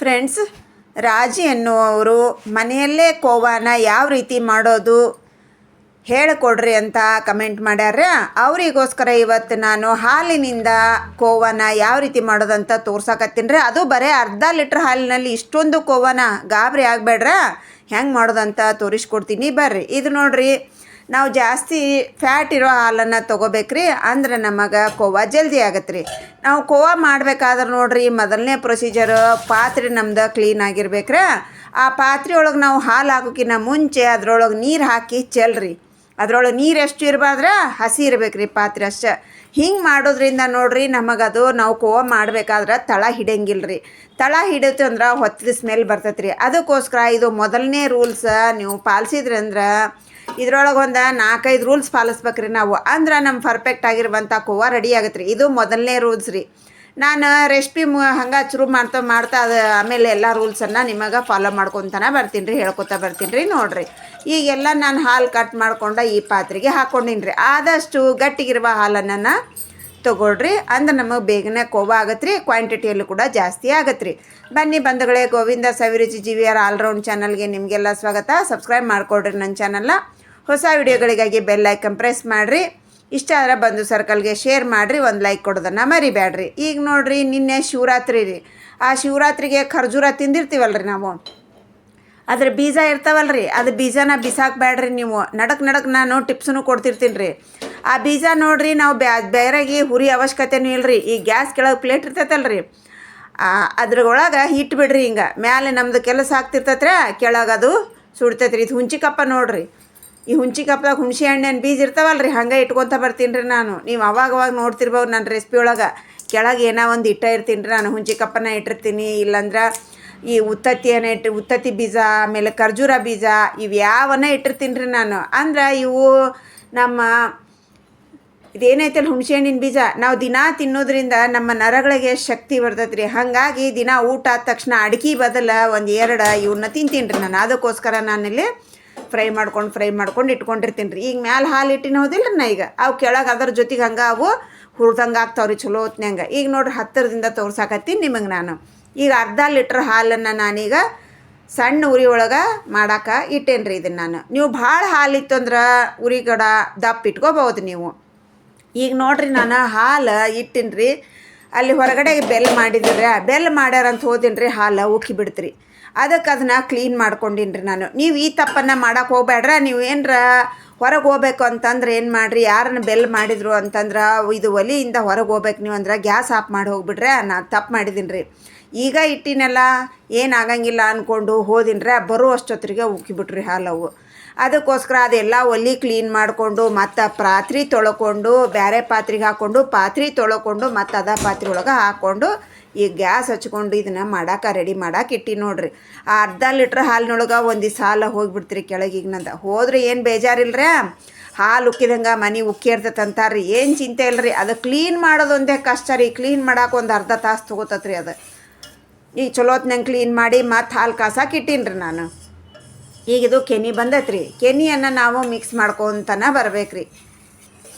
Friends, ರಾಜಿ ಎನ್ನುವವರು ಮನೆಯಲ್ಲೇ ಕೋವಾನ ಯಾವ ರೀತಿ ಮಾಡೋದು ಹೇಳಿಕೊಡ್ರಿ ಅಂತ ಕಮೆಂಟ್ ಮಾಡ್ಯಾರ ಅವರಿಗೋಸ್ಕರ ಇವತ್ತು ನಾನು ಹಾಲಿನಿಂದ ಕೋವನ ಯಾವ ರೀತಿ ಮಾಡೋದಂತ ತೋರ್ಸಕತ್ತೀನಿ ರೀ ಅದು ಬರೀ ಅರ್ಧ ಲೀಟ್ರ್ ಹಾಲಿನಲ್ಲಿ ಇಷ್ಟೊಂದು ಕೋವನ ಗಾಬರಿ ಆಗಬೇಡ್ರ. ಹೆಂಗೆ ಮಾಡೋದಂತ ತೋರಿಸ್ಕೊಡ್ತೀನಿ ಬರ್ರಿ. ಇದು ನೋಡ್ರಿ ನಾವು ಜಾಸ್ತಿ ಫ್ಯಾಟ್ ಇರೋ ಹಾಲನ್ನು ತೊಗೋಬೇಕ್ರಿ. ಅಂದ್ರೆ ನಮಗೆ ಕೋವಾ ಜಲ್ದಿ ಆಗತ್ತೆ ರೀ ನಾವು ಕೋವಾ ಮಾಡಬೇಕಾದ್ರೆ ನೋಡ್ರಿ, ಮೊದಲನೇ ಪ್ರೊಸೀಜರ್ ಪಾತ್ರೆ ನಮ್ದು ಕ್ಲೀನ್ ಆಗಿರ್ಬೇಕ್ರ. ಆ ಪಾತ್ರೆ ಒಳಗೆ ನಾವು ಹಾಲು ಹಾಕೋಕ್ಕಿಂತ ಮುಂಚೆ ಅದ್ರೊಳಗೆ ನೀರು ಹಾಕಿ ಚೆಲ್ರಿ. ಅದ್ರೊಳಗೆ ನೀರು ಎಷ್ಟು ಇರಬಾರ್ದ್ರೆ? ಹಸಿ ಇರ್ಬೇಕು ರೀ ಪಾತ್ರೆ ಅಷ್ಟೇ. ಹಿಂಗೆ ಮಾಡೋದ್ರಿಂದ ನೋಡ್ರಿ ನಮಗದು ನಾವು ಕೋವ ಮಾಡ್ಬೇಕಾದ್ರೆ ತಳ ಹಿಡಿಯಂಗಿಲ್ಲ ರೀ ತಳ ಹಿಡಿತು ಅಂದ್ರೆ ಹೊತ್ತಿದ ಸ್ಮೆಲ್ ಬರ್ತೈತೆ ರೀ ಅದಕ್ಕೋಸ್ಕರ ಇದು ಮೊದಲನೇ ರೂಲ್ಸ ನೀವು ಪಾಲಿಸಿದ್ರಿ ಅಂದ್ರೆ ಇದ್ರೊಳಗೆ ಒಂದು ನಾಲ್ಕೈದು ರೂಲ್ಸ್ ಪಾಲಿಸ್ಬೇಕ್ರಿ ನಾವು. ಅಂದ್ರೆ ನಮ್ಮ ಪರ್ಫೆಕ್ಟ್ ಆಗಿರುವಂಥ ಕೋವ ರೆಡಿ ಆಗತ್ತೆ ರೀ ಇದು ಮೊದಲನೇ ರೂಲ್ಸ್ ರೀ. ನಾನು ರೆಸಿಪಿ ಮು ಹಂಗೆ ಶುರು ಮಾಡ್ತಾ ಮಾಡ್ತಾ ಅದು ಆಮೇಲೆ ಎಲ್ಲ ರೂಲ್ಸನ್ನು ನಿಮಗೆ ಫಾಲೋ ಮಾಡ್ಕೊತಾನೆ ಬರ್ತೀನಿ ರೀ, ಹೇಳ್ಕೊತಾ ಬರ್ತೀನಿ ರೀ ನೋಡಿರಿ. ಈಗೆಲ್ಲ ನಾನು ಹಾಲು ಕಟ್ ಮಾಡ್ಕೊಂಡು ಈ ಪಾತ್ರೆಗೆ ಹಾಕ್ಕೊಂಡಿನಿ ರೀ. ಆದಷ್ಟು ಗಟ್ಟಿಗಿರುವ ಹಾಲನ್ನು ತೊಗೊಳ್ರಿ. ಅಂದ್ರೆ ನಮಗೆ ಬೇಗನೆ ಕೋವ ಆಗತ್ತೆ ರೀ ಕ್ವಾಂಟಿಟಿಯಲ್ಲೂ ಕೂಡ ಜಾಸ್ತಿ ಆಗತ್ತೆ ರೀ ಬನ್ನಿ ಬಂಧುಗಳೇ, Govinda Saviruchi G V R all round ಚಾನಲ್ಗೆ ನಿಮಗೆಲ್ಲ ಸ್ವಾಗತ. ಸಬ್ಸ್ಕ್ರೈಬ್ ಮಾಡ್ಕೊಳ್ರಿ ನನ್ನ ಚಾನಲ್ನ ಹೊಸ ವಿಡಿಯೋಗಳಿಗಾಗಿ ಬೆಲ್ ಐಕನ್ ಪ್ರೆಸ್ ಮಾಡಿರಿ. ಇಷ್ಟ ಆದರೆ ಬಂದು ಸರ್ಕಲ್ಗೆ ಶೇರ್ ಮಾಡಿರಿ, ಒಂದು ಲೈಕ್ ಕೊಡೋದನ್ನು ಮರಿಬೇಡ್ರಿ ಈಗ ನೋಡ್ರಿ, ನಿನ್ನೆ ಶಿವರಾತ್ರಿ ರೀ. ಆ ಶಿವರಾತ್ರಿಗೆ ಖರ್ಜೂರ ತಿಂದಿರ್ತೀವಲ್ರಿ ನಾವು. ಅದ್ರ ಬೀಜ ಇರ್ತಾವಲ್ಲ ರೀ ಅದು ಬೀಜನ ಬಿಸಾಕ್ಬೇಡ್ರಿ ನೀವು. ನಡಕ್ ನಡಕ್ ನಾನು ಟಿಪ್ಸನ್ನು ಕೊಡ್ತಿರ್ತೀನಿ ರೀ ಆ ಬೀಜ ನೋಡ್ರಿ, ನಾವು ಬ್ಯಾ, ಬೇರೆಗೆ ಹುರಿ ಅವಶ್ಯಕತೆನೂ ಇಲ್ರಿ. ಈ ಗ್ಯಾಸ್ ಕೆಳಗೆ ಪ್ಲೇಟ್ ಇರ್ತೈತಲ್ರಿ. ಅದ್ರೊಳಗೆ ಹಿಟ್ಟು ಬಿಡ್ರಿ ಹಿಂಗೆ. ಮ್ಯಾಲೆ ನಮ್ಮದು ಕೆಲಸ ಆಗ್ತಿರ್ತೈತ್ರ ಕೆಳಗೆ ಅದು ಸುಡ್ತೈತ್ರಿ. ಇದು ಹುಂಚಿಕಪ್ಪ ನೋಡ್ರಿ. ಈ ಹುಂಚಿ ಕಪ್ಪದ ಹುಣಸೆ ಹಣ್ಣಿನ ಬೀಜ ಇರ್ತಾವಲ್ಲ ರೀ ಹಂಗೆ ಇಟ್ಕೊತ ಬರ್ತೀನಿ ರೀ ನಾನು. ನೀವು ಅವಾಗ ಅವಾಗ ನೋಡ್ತಿರ್ಬೋದು ನನ್ನ ರೆಸಿಪಿ ಒಳಗೆ. ಕೆಳಗೆ ಏನೋ ಒಂದು ಇಟ್ಟ ಇರ್ತೀನಿ ರೀ ನಾನು, ಹುಂಚಿ ಕಪ್ಪನ ಇಟ್ಟಿರ್ತೀನಿ. ಇಲ್ಲಂದ್ರೆ ಈ ಉತ್ತತ್ತಿಯನ್ನು ಇಟ್ಟು, ಉತ್ತತ್ತಿ ಬೀಜ, ಆಮೇಲೆ ಖರ್ಜೂರ ಬೀಜ, ಇವು ಯಾವನ್ನ ಇಟ್ಟಿರ್ತೀನಿ ರೀ ನಾನು. ಅಂದ್ರೆ ಇವು ನಮ್ಮ ಇದೇನೈತಲ್ಲ ಹುಣಸೆ ಹಣ್ಣಿನ ಬೀಜ? ನಾವು ದಿನಾ ತಿನ್ನೋದ್ರಿಂದ ನಮ್ಮ ನರಗಳಿಗೆ ಶಕ್ತಿ ಬರ್ತೈತೆ ರೀ ಹಾಗಾಗಿ ದಿನ ಊಟ ಆದ ತಕ್ಷಣ ಅಡಿಕೆ ಬದಲ ಒಂದು ಎರಡು ಇವನ್ನ ತಿಂತೀನಿ ರೀ ನಾನು. ಅದಕ್ಕೋಸ್ಕರ ನಾನಿಲ್ಲಿ ಫ್ರೈ ಮಾಡ್ಕೊಂಡು ಫ್ರೈ ಮಾಡ್ಕೊಂಡು ಇಟ್ಕೊಂಡಿರ್ತೀನಿ ರೀ. ಈಗ ಮ್ಯಾಲೆ ಹಾಲು ಇಟ್ಟಿನ ಹೋದಿಲ್ಲ ನಾ ಈಗ? ಅವು ಕೆಳಗೆ ಅದ್ರ ಜೊತೆಗೆ ಹಂಗೆ ಅವು ಹುರಿದಂಗೆ ಆಗ್ತಾವ್ರಿ ಚಲೋ ಹೊತ್ನಂಗೆ ಈಗ ನೋಡ್ರಿ ಹತ್ತಿರದಿಂದ ತೋರ್ಸಾಕತ್ತೀನಿ ನಿಮಗೆ ನಾನು. ಈಗ ಅರ್ಧ ಲೀಟ್ರ್ ಹಾಲನ್ನು ನಾನೀಗ ಸಣ್ಣ ಉರಿ ಒಳಗೆ ಮಾಡಾಕ ಇಟ್ಟೇನಿ ರೀ ಇದನ್ನು ನಾನು. ನೀವು ಭಾಳ ಹಾಲಿತ್ತು ಅಂದ್ರೆ ಉರಿ ಗಡ ದಪ್ಪ ಇಟ್ಕೋಬೋದು ನೀವು. ಈಗ ನೋಡ್ರಿ ನಾನು ಹಾಲು ಇಟ್ಟಿನಿ ರೀ ಅಲ್ಲಿ ಹೊರಗಡೆ ಬೆಲ್ ಮಾಡಿದ್ರೆ. ಬೆಲ್ ಮಾಡ್ಯಾರ ಅಂತ ಹೋದಿನಿ ರೀ ಹಾಲು ಉಕ್ಕಿ ಬಿಡ್ತ್ರಿ. ಅದಕ್ಕೆ ಅದನ್ನು ಕ್ಲೀನ್ ಮಾಡ್ಕೊಂಡಿನ್ರಿ ನಾನು. ನೀವು ಈ ತಪ್ಪನ್ನು ಮಾಡೋಕೆ ಹೋಗ್ಬೇಡ್ರ ನೀವು ಏನರ ಹೊರಗೆ ಹೋಗ್ಬೇಕು ಅಂತಂದ್ರೆ ಏನು ಮಾಡಿರಿ? ಯಾರನ್ನ ಬೆಲ್ ಮಾಡಿದ್ರು ಅಂತಂದ್ರೆ ಇದು ಒಲಿಯಿಂದ ಹೊರಗೆ ಹೋಗ್ಬೇಕು ನೀವು ಅಂದ್ರೆ ಗ್ಯಾಸ್ ಆಫ್ ಮಾಡಿ ಹೋಗ್ಬಿಟ್ರೆ ನಾನು ತಪ್ಪು ಮಾಡಿದ್ದೀನಿ ರೀ. ಈಗ ಇಟ್ಟಿನೆಲ್ಲ ಏನಾಗಂಗಿಲ್ಲ ಅಂದ್ಕೊಂಡು ಹೋದಿನ್ರೆ ಬರೋ ಅಷ್ಟೊತ್ತಿಗೆ ಉಕ್ಕಿಬಿಟ್ರಿ ಹಾಲವು ಅದಕ್ಕೋಸ್ಕರ ಅದೆಲ್ಲ ಒಲಿ ಕ್ಲೀನ್ ಮಾಡಿಕೊಂಡು, ಮತ್ತು ಪಾತ್ರೆ ತೊಳ್ಕೊಂಡು ಬೇರೆ ಪಾತ್ರೆಗೆ ಹಾಕ್ಕೊಂಡು ಪಾತ್ರೆ ತೊಳ್ಕೊಂಡು, ಮತ್ತು ಅದ ಪಾತ್ರೆ ಒಳಗೆ ಹಾಕ್ಕೊಂಡು ಈ ಗ್ಯಾಸ್ ಹಚ್ಕೊಂಡು ಇದನ್ನು ಮಾಡಾಕ ರೆಡಿ ಮಾಡಕ್ಕೆ ಇಟ್ಟಿ ನೋಡ್ರಿ. ಆ ಅರ್ಧ ಲೀಟ್ರ್ ಹಾಲಿನೊಳಗೆ ಒಂದು ಸಾಲ ಹೋಗ್ಬಿಡ್ತೀರಿ ಕೆಳಗೆ ಈಗ ನಂದು. ಹೋದ್ರೆ ಏನು ಬೇಜಾರಿಲ್ರೇ? ಹಾಲು ಉಕ್ಕಿದಂಗೆ ಮನೆ ಉಕ್ಕಿ ಇರ್ತೈತೆ ಏನು ಚಿಂತೆ ಇಲ್ರಿ? ಅದು ಕ್ಲೀನ್ ಮಾಡೋದೊಂದೇ ಕಷ್ಟ ರೀ. ಕ್ಲೀನ್ ಮಾಡಕ್ಕೆ ಒಂದು ಅರ್ಧ ತಾಸು ತೊಗೋತತ್ರಿ ಅದು. ಈಗ ಚಲೋ ಹೊತ್ನಂಗೆ ಕ್ಲೀನ್ ಮಾಡಿ ಮತ್ತು ಹಾಲು ಕಾಸಕ್ಕೆ ಇಟ್ಟೀನಿ ರೀ ನಾನು. ಈಗ ಇದು ಕೆನಿ ಬಂದೈತ್ರಿ. ಕೆನಿಯನ್ನು ನಾವು ಮಿಕ್ಸ್ ಮಾಡ್ಕೊತನ ಬರ್ಬೇಕ್ರಿ.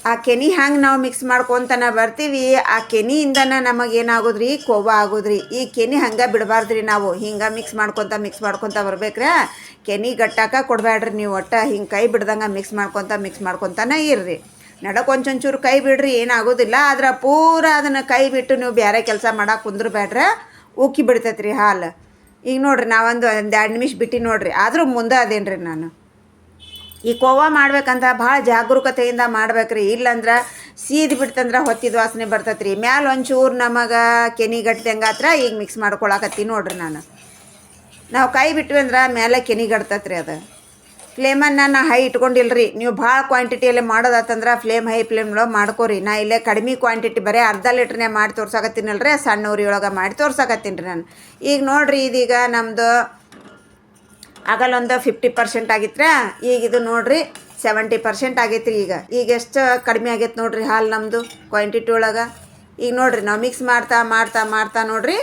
ಆ ಕೆನಿ ಹ್ಯಾಂಗೆ ನಾವು ಮಿಕ್ಸ್ ಮಾಡ್ಕೊತನ ಬರ್ತೀವಿ, ಆ ಕೆನಿಯಿಂದನ ನಮಗೆ ಏನಾಗೋದ್ರಿ ಕೋವ ಆಗೋದ್ರಿ. ಈ ಕೆನಿ ಹಂಗೆ ಬಿಡಬಾರ್ದ್ರಿ ನಾವು. ಹಿಂಗೆ ಮಿಕ್ಸ್ ಮಾಡ್ಕೊತ ಮಿಕ್ಸ್ ಮಾಡ್ಕೊತ ಬರ್ಬೇಕ್ರೆ? ಕೆನಿ ಗಟ್ಟಾಕ ಕೊಡಬೇಡ್ರಿ ನೀವು ಒಟ್ಟು. ಹಿಂಗೆ ಕೈ ಬಿಡ್ದಂಗೆ ಮಿಕ್ಸ್ ಮಾಡ್ಕೊತ ಮಿಕ್ಸ್ ಮಾಡ್ಕೊತಾನೆ ಇರ್ರಿ. ನಡಕ್ಕೆ ಒಂಚೂರು ಕೈ ಬಿಡ್ರಿ, ಏನಾಗೋದಿಲ್ಲ. ಆದ್ರೆ ಪೂರ ಅದನ್ನು ಕೈ ಬಿಟ್ಟು ನೀವು ಬೇರೆ ಕೆಲಸ ಮಾಡಕ್ಕೆ ಕುಂದ್ರಬೇಡ್ರೆ ಉಕ್ಕಿ ಬಿಡ್ತೈತ್ರಿ ಹಾಲು. ಈಗ ನೋಡ್ರಿ ನಾವೊಂದು ಒಂದು ಎರಡು ನಿಮಿಷ ಬಿಟ್ಟು ನೋಡ್ರಿ. ಆದರೂ ಮುಂದೆ ಅದೇನು ರೀ ನಾನು. ಈ ಕೋವ ಮಾಡ್ಬೇಕಂತ ಭಾಳ ಜಾಗರೂಕತೆಯಿಂದ ಮಾಡ್ಬೇಕ್ರಿ. ಇಲ್ಲಂದ್ರೆ ಸೀದ್ ಬಿಡ್ತಂದ್ರೆ ಹೊತ್ತಿದ ವಾಸನೆ ಬರ್ತೈತೆ ಮ್ಯಾಲ ಒಂಚೂರು ನಮಗೆ ಹತ್ರ ಈಗ ಮಿಕ್ಸ್ ಮಾಡ್ಕೊಳಕತ್ತೀನಿ ನೋಡ್ರಿ ನಾನು. ನಾವು ಕೈ ಬಿಟ್ವಿ ಅಂದ್ರೆ ಮೇಲೆ ಕೆನಿ ಗಟ್ತತ್ರಿ ರೀ ಅದು ಫ್ಲೇಮನ್ನು ನಾನು ಹೈ ಇಟ್ಕೊಂಡಿಲ್ರಿ. ನೀವು ಭಾಳ ಕ್ವಾಂಟಿಟಿಯಲ್ಲಿ ಮಾಡೋದಾತಂದ್ರೆ ಫ್ಲೇಮ್ ಹೈ ಫ್ಲೇಮ್ ಒಳಗೆ ಮಾಡ್ಕೋರಿ. ನಾ ಇಲ್ಲೇ ಕಡಿಮೆ ಕ್ವಾಂಟಿಟಿ ಬರೀ ಅರ್ಧ ಲೀಟ್ರನ್ನೇ ಮಾಡಿ ತೋರ್ಸಕತ್ತೀನಲ್ರಿ. ಸಣ್ಣ ಉರಿ ಮಾಡಿ ತೋರ್ಸಕತ್ತೀನಿ ರೀ ನಾನು. ಈಗ ನೋಡ್ರಿ ಇದೀಗ ನಮ್ಮದು ಆಗಲ್ಲೊಂದು ಫಿಫ್ಟಿ ಪರ್ಸೆಂಟ್ ಆಗಿತ್ರಾ? ಈಗ ಇದು ನೋಡ್ರಿ ಸೆವೆಂಟಿ ಪರ್ಸೆಂಟ್ ಆಗೈತ್ರಿ ಈಗ. ಈಗ ಎಷ್ಟು ಕಡಿಮೆ ಆಗೈತೆ ನೋಡ್ರಿ ಹಾಲು ನಮ್ಮದು ಕ್ವಾಂಟಿಟಿ ಒಳಗೆ. ಈಗ ನೋಡ್ರಿ, ನಾವು ಮಿಕ್ಸ್ ಮಾಡ್ತಾ ಮಾಡ್ತಾ ಮಾಡ್ತಾ ನೋಡ್ರಿ.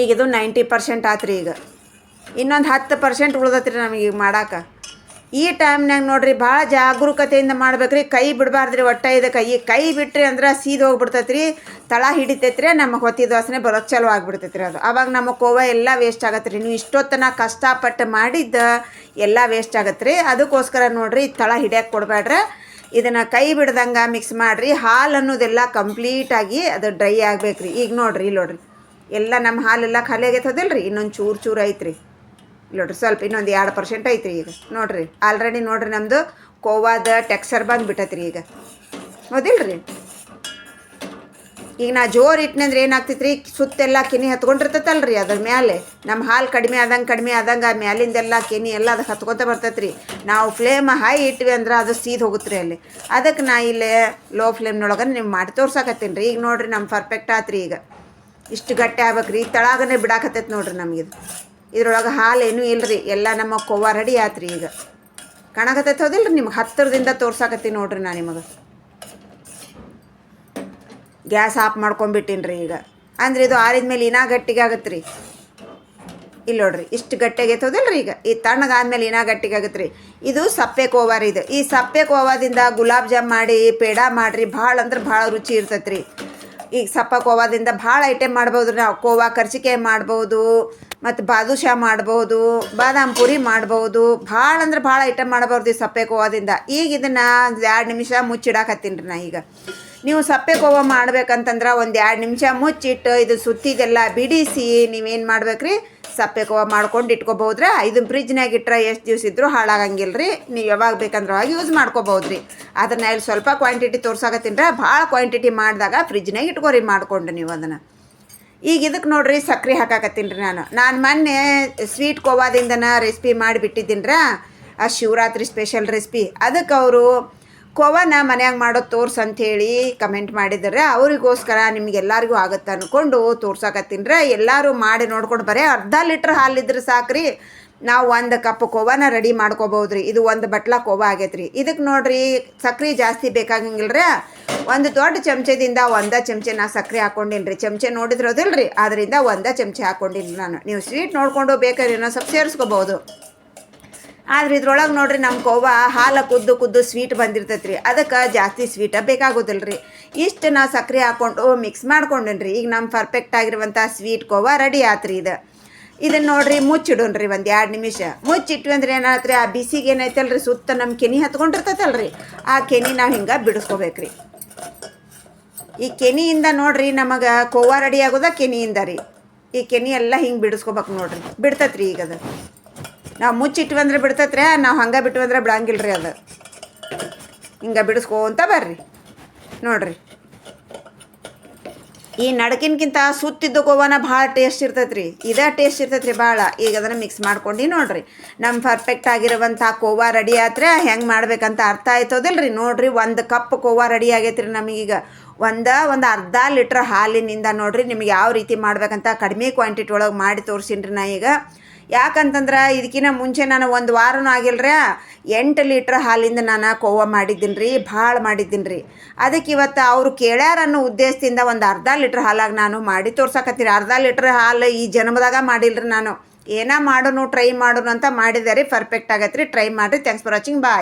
ಈಗ ಇದು ನೈಂಟಿ ಪರ್ಸೆಂಟ್ ಆತ್ರಿ ಈಗ. ಇನ್ನೊಂದು ಹತ್ತು ಪರ್ಸೆಂಟ್ ಉಳ್ದತ್ರಿ ನಮಗೆ ಈಗ ಮಾಡಾಕ. ಈ ಟೈಮ್ನಾಗ ನೋಡ್ರಿ ಭಾಳ ಜಾಗರೂಕತೆಯಿಂದ ಮಾಡ್ಬೇಕ್ರಿ. ಕೈ ಬಿಡಬಾರ್ದ್ರಿ ಒಟ್ಟ ಇದು ಕೈ. ಕೈ ಬಿಟ್ರಿ ಅಂದ್ರೆ ಸೀದ್ ಹೋಗ್ಬಿಡ್ತೈತೆ ರೀ ತಳ ಹಿಡಿತೈತ್ರಿ ನಮಗೆ ಹೊತ್ತಿ ವಾಸನೆ ಬರೋದು ಚಲೋ ಆಗ್ಬಿಡ್ತೈತೆ ರೀ ಅದು. ಅವಾಗ ನಮ್ಮ ಕೋವ ಎಲ್ಲ ವೇಸ್ಟ್ ಆಗತ್ತೆ ನೀವು ಇಷ್ಟೊತ್ತನ ಕಷ್ಟಪಟ್ಟು ಮಾಡಿದ್ದ ಎಲ್ಲ ವೇಸ್ಟ್ ಆಗತ್ತೆ ರೀ ಅದಕ್ಕೋಸ್ಕರ ನೋಡ್ರಿ, ತಳ ಹಿಡಿಯಕ್ಕೆ ಕೊಡಬೇಡ್ರಿ ಇದನ್ನು ಕೈ ಬಿಡ್ದಂಗೆ ಮಿಕ್ಸ್ ಮಾಡಿರಿ. ಹಾಲು ಅನ್ನೋದೆಲ್ಲ ಕಂಪ್ಲೀಟಾಗಿ ಅದು ಡ್ರೈ ಆಗ್ಬೇಕು ಈಗ ನೋಡ್ರಿ ಇಲ್ಲಿ ನೋಡ್ರಿ. ಎಲ್ಲ ನಮ್ಮ ಹಾಲೆಲ್ಲ ಖಾಲಿ ಆಗೈತದಿಲ್ಲ ರೀ ಇನ್ನೊಂದು ಚೂರು ಚೂರು ಐತ್ರಿ. ನೋಡ್ರಿ ಸ್ವಲ್ಪ ಇನ್ನೊಂದು ಎರಡು ಪರ್ಸೆಂಟ್ ಐತ್ರಿ ಈಗ. ನೋಡ್ರಿ ಆಲ್ರೆಡಿ ನೋಡ್ರಿ ನಮ್ಮದು ಕೋವಾದ ಟೆಕ್ಸ್ಚರ್ ಬಂದುಬಿಟ್ಟೈತ್ರಿ ಈಗ. ಹೌದಿಲ್ರಿ? ಈಗ ನಾ ಜೋರು ಇಟ್ಟಿನಂದ್ರೆ ಏನಾಗ್ತೈತೆ ರೀ ಸುತ್ತೆಲ್ಲ ಕೆನಿ ಹತ್ಕೊಂಡಿರ್ತೈತಲ್ರಿ ಅದ್ರ ಮ್ಯಾಲೆ. ನಮ್ಮ ಹಾಲು ಕಡಿಮೆ ಆದಂಗೆ ಕಡಿಮೆ ಆದಂಗೆ ಆ ಮ್ಯಾಲಿಂದೆಲ್ಲ ಕೆನಿ ಎಲ್ಲ ಅದಕ್ಕೆ ಹತ್ಕೊತ ಬರ್ತೈತ್ರಿ. ನಾವು ಫ್ಲೇಮ್ ಹೈ ಇಟ್ವಿ ಅಂದ್ರೆ ಅದು ಸೀದ್ ಹೋಗುತ್ತೆ ಅಲ್ಲಿ. ಅದಕ್ಕೆ ನಾ ಇಲ್ಲೇ ಲೋ ಫ್ಲೇಮ್ನೊಳಗೆ ನಿಮ್ಗೆ ಮಾಡಿ ತೋರ್ಸಾಕತ್ತೀನಿ ರೀ ಈಗ ನೋಡ್ರಿ ನಮ್ಮ ಪರ್ಫೆಕ್ಟ್ ಆತ್ರಿ ಈಗ. ಇಷ್ಟು ಗಟ್ಟಿ ಆಗ್ಬೇಕು ರೀ ತಳಾಗನೇ ಬಿಡಾಕತ್ತೈತೆ ನೋಡ್ರಿ ನಮಗಿದು. ಇದ್ರೊಳಗೆ ಹಾಲು ಏನೂ ಇಲ್ರಿ. ಎಲ್ಲ ನಮ್ಮ ಕೊವ್ವ ರೆಡಿ ಆತ್ರಿ ಈಗ. ಕಾಣಕತ್ತೈತೆ ಹೌದಿಲ್ರಿ ನಿಮ್ಗೆ? ಹತ್ತಿರದಿಂದ ತೋರ್ಸಾಕತ್ತೀನಿ ನೋಡ್ರಿ ನಾ ನಿಮಗೆ. ಗ್ಯಾಸ್ ಆಫ್ ಮಾಡ್ಕೊಂಬಿಟ್ಟಿನ್ರಿ ಈಗ. ಅಂದ್ರೆ ಇದು ಆರಿದ ಮೇಲೆ ಇನ್ನ ಗಟ್ಟಿಗೆ ಆಗತ್ತೆ ರೀ ಇಲ್ಲಿ ನೋಡ್ರಿ, ಇಷ್ಟು ಗಟ್ಟಿಗೆ ರೀ ಈಗ? ಈ ತಣ್ಣಗಾದ್ಮೇಲೆ ಇನ್ನ ಗಟ್ಟಿಗೆ ಆಗತ್ತೆ ರೀ ಇದು ಸಪ್ಪೆ ಕೋವಾರ ಇದು. ಈ ಸಪ್ಪೆ ಕೋವಾದಿಂದ ಗುಲಾಬ್ ಜಾಮ್ ಮಾಡಿ, ಪೇಡ ಮಾಡಿರಿ, ಭಾಳ ಅಂದ್ರೆ ಭಾಳ ರುಚಿ ಇರ್ತೈತೆ ರೀ ಈಗ ಸಪ್ಪ ಕೋವಾದಿಂದ ಭಾಳ ಐಟಮ್ ಮಾಡ್ಬೋದು ನಾವು. ಕೋವಾ ಕರ್ಚಿಕಾಯಿ ಮಾಡ್ಬೋದು ಮತ್ತು ಬಾದುಷಾ ಮಾಡ್ಬೋದು, ಬಾದಾಮ್ ಪುರಿ ಮಾಡ್ಬೋದು, ಭಾಳ ಅಂದ್ರೆ ಭಾಳ ಐಟಮ್ ಮಾಡಬಾರ್ದು ಈ ಸಪ್ಪೆ ಕೋವಾದಿಂದ. ಈಗ ಇದನ್ನು ಒಂದು ಎರಡು ನಿಮಿಷ ಮುಚ್ಚಿಡಕತ್ತೀನಿ ರೀ ನಾ ಈಗ. ನೀವು ಸಪ್ಪೆ ಕೋವ ಮಾಡ್ಬೇಕಂತಂದ್ರೆ ಒಂದು ಎರಡು ನಿಮಿಷ ಮುಚ್ಚಿಟ್ಟು ಇದು ಸುತ್ತಿದೆಲ್ಲ ಬಿಡಿಸಿ ನೀವೇನು ಮಾಡ್ಬೇಕ್ರಿ? ಸಪ್ಪೆ ಕೋವ ಮಾಡ್ಕೊಂಡು ಇಟ್ಕೋಬೋದ್ರಿ. ಇದು ಫ್ರಿಜ್ನಾಗ ಇಟ್ಟರೆ ಎಷ್ಟು ದಿವ್ಸ ಇದ್ದರೂ ಹಾಳಾಗಂಗಿಲ್ಲ ರೀ ನೀವು ಯಾವಾಗ ಬೇಕಂದ್ರೆ ಅವಾಗ ಯೂಸ್ ಮಾಡ್ಕೊಬೋದು ರೀ ಅದನ್ನು ಇಲ್ಲಿ ಸ್ವಲ್ಪ ಕ್ವಾಂಟಿಟಿ ತೋರ್ಸಾಕತ್ತೀನಿ ಭಾಳ ಕ್ವಾಂಟಿಟಿ ಮಾಡಿದಾಗ ಫ್ರಿಜ್ನಾಗ ಇಟ್ಕೋರಿ ಮಾಡ್ಕೊಂಡು ನೀವು ಅದನ್ನು. ಈಗ ಇದಕ್ಕೆ ನೋಡ್ರಿ ಸಕ್ರೆ ಹಾಕಾಕತ್ತೀನಿ ರೀ ನಾನು. ನಾನು ಮೊನ್ನೆ ಸ್ವೀಟ್ ಕೋವಾದಿಂದನ ರೆಸಿಪಿ ಮಾಡಿಬಿಟ್ಟಿದ್ದೀನಿರಾ. ಆ ಶಿವರಾತ್ರಿ ಸ್ಪೆಷಲ್ ರೆಸಿಪಿ ಅದಕ್ಕೆ ಅವರು ಕೋವನ ಮನ್ಯಾಗ ಮಾಡೋದು ತೋರ್ಸು ಅಂಥೇಳಿ ಕಮೆಂಟ್ ಮಾಡಿದ್ದಾರೆ. ಅವರಿಗೋಸ್ಕರ ನಿಮಗೆಲ್ಲರಿಗೂ ಆಗುತ್ತೆ ಅಂದ್ಕೊಂಡು ತೋರ್ಸಾಕತ್ತೀನಿ ಎಲ್ಲರೂ ಮಾಡಿ ನೋಡ್ಕೊಂಡು ಬರೀ ಅರ್ಧ ಲೀಟ್ರ್ ಹಾಲಿದ್ರೆ ಸಾಕ್ರಿ. ನಾವು ಒಂದು ಕಪ್ ಕೋವಾನ ರೆಡಿ ಮಾಡ್ಕೋಬೋದು ರೀ ಇದು ಒಂದು ಬಟ್ಲ ಕೋವಾ ಆಗೈತೆ ಇದಕ್ಕೆ ನೋಡ್ರಿ, ಸಕ್ರೆ ಜಾಸ್ತಿ ಬೇಕಾಗಂಗಿಲ್ಲ ರೀ ಒಂದು ದೊಡ್ಡ ಚಮಚದಿಂದ ಒಂದ ಚಮಚೆ ನಾ ಸಕ್ಕರೆ ಹಾಕ್ಕೊಂಡಿನಿ ರೀ ಚಮಚೆ ನೋಡಿದ್ರೋದಿಲ್ಲ ರೀ ಅದರಿಂದ ಒಂದ ಚಮಚೆ ಹಾಕ್ಕೊಂಡಿನಿ ನಾನು. ನೀವು ಸ್ವೀಟ್ ನೋಡಿಕೊಂಡು ಬೇಕಾದ್ರೆ ಇನ್ನೊಂದು ಸ್ವಲ್ಪ ಸೇರಿಸ್ಕೋಬೋದು. ಆದ್ರೆ ಇದ್ರೊಳಗೆ ನೋಡ್ರಿ ನಮ್ಮ ಕೋವ ಹಾಲು ಕುದ್ದು ಕುದ್ದು ಸ್ವೀಟ್ ಬಂದಿರ್ತೈತೆ ರೀ ಅದಕ್ಕೆ ಜಾಸ್ತಿ ಸ್ವೀಟ ಬೇಕಾಗೋದಿಲ್ಲ ರೀ ಇಷ್ಟು ನಾ ಸಕ್ಕರೆ ಹಾಕ್ಕೊಂಡು ಮಿಕ್ಸ್ ಮಾಡ್ಕೊಂಡೇನಿ ರೀ ಈಗ ನಮ್ಮ ಪರ್ಫೆಕ್ಟ್ ಆಗಿರುವಂಥ ಸ್ವೀಟ್ ಕೋವ ರೆಡಿ ಆತ್ರಿ ಇದು. ಇದನ್ನು ನೋಡ್ರಿ ಮುಚ್ಚಿಡೋಣ್ರಿ ಒಂದು ಎರಡು ನಿಮಿಷ. ಮುಚ್ಚಿಟ್ವಿ ಅಂದ್ರೆ ಏನಾಯ್ತು ರೀ ಆ ಬಿಸಿಗೆ ಏನೈತಲ್ರಿ, ಸುತ್ತ ನಮ್ಮ ಕೆನಿ ಹತ್ಕೊಂಡಿರ್ತೈತಲ್ರಿ. ಆ ಕೆನಿ ನಾವು ಹಿಂಗೆ ಬಿಡಿಸ್ಕೋಬೇಕ್ರಿ. ಈ ಕೆನಿಯಿಂದ ನೋಡ್ರಿ ನಮಗೆ ಕೋವಾ ರೆಡಿ ಆಗೋದ ಕೆನಿಯಿಂದ ರೀ. ಈ ಕೆನಿ ಎಲ್ಲ ಹಿಂಗೆ ಬಿಡಿಸ್ಕೋಬೇಕು ನೋಡ್ರಿ. ಬಿಡ್ತೈತ್ರಿ ಈಗ ಅದು. ನಾವು ಮುಚ್ಚಿಟ್ವಿ ಅಂದ್ರೆ ಬಿಡ್ತೈತ್ರಿ, ನಾವು ಹಂಗೆ ಬಿಟ್ವಿ ಅಂದ್ರೆ ಬಿಡಂಗಿಲ್ಲ ರೀ ಅದು. ಹಿಂಗೆ ಬಿಡಿಸ್ಕೊಂತ ಬರ್ರಿ. ನೋಡ್ರಿ. ಈ ನಡಕಿನ್ಕಿಂತ ಸುತ್ತಿದ್ದ ಗೋವಾನ ಭಾಳ ಟೇಸ್ಟ್ ಇರ್ತೈತೆ ರೀ ಇದೇ ಟೇಸ್ಟ್ ಇರ್ತೈತೆ ರೀ ಭಾಳ. ಈಗ ಅದನ್ನು ಮಿಕ್ಸ್ ಮಾಡ್ಕೊಂಡು ನೋಡಿರಿ. ನಮ್ಮ ಪರ್ಫೆಕ್ಟ್ ಆಗಿರುವಂಥ ಕೋವಾ ರೆಡಿ ಆತ್ರೆ ಹೆಂಗೆ ಮಾಡ್ಬೇಕಂತ ಅರ್ಥ ಆಯ್ತೋದಿಲ್ಲ ರೀ ನೋಡಿರಿ ಒಂದು ಕಪ್ ಕೋವಾ ರೆಡಿ ಆಗೈತೆ ರೀ ನಮಗೀಗ. ಒಂದು ಒಂದು ಅರ್ಧ ಲೀಟ್ರ್ ಹಾಲಿನಿಂದ ನೋಡಿರಿ ನಿಮ್ಗೆ ಯಾವ ರೀತಿ ಮಾಡ್ಬೇಕಂತ ಕಡಿಮೆ ಕ್ವಾಂಟಿಟಿ ಒಳಗೆ ಮಾಡಿ ತೋರಿಸಿನ್ರಿ ನಾ ಈಗ. ಯಾಕಂತಂದ್ರೆ ಇದಕ್ಕಿಂತ ಮುಂಚೆ ನಾನು ಒಂದು ವಾರನೂ ಆಗಿಲ್ರಿ. ಎಂಟು ಲೀಟ್ರ್ ಹಾಲಿಂದ ನಾನು ಕೋವ ಮಾಡಿದ್ದೀನಿ ರೀ ಭಾಳ ಮಾಡಿದ್ದೀನಿ ರೀ ಅದಕ್ಕೆ ಇವತ್ತು ಅವರು ಕೇಳ್ಯಾರನ್ನೋ ಉದ್ದೇಶದಿಂದ ಒಂದು ಅರ್ಧ ಲೀಟ್ರ್ ಹಾಲಾಗಿ ನಾನು ಮಾಡಿ ತೋರ್ಸಕತ್ತೀರಿ ಅರ್ಧ ಲೀಟ್ರ್ ಹಾಲು ಈ ಜನ್ಮದಾಗ ಮಾಡಿಲ್ರಿ ನಾನು. ಏನೋ ಮಾಡೋನು, ಟ್ರೈ ಮಾಡೋನು ಅಂತ ಮಾಡಿದೆ ರೀ, ಪರ್ಫೆಕ್ಟ್ ಆಗತ್ತೆ ರೀ ಟ್ರೈ ಮಾಡಿರಿ. Thanks for watching bye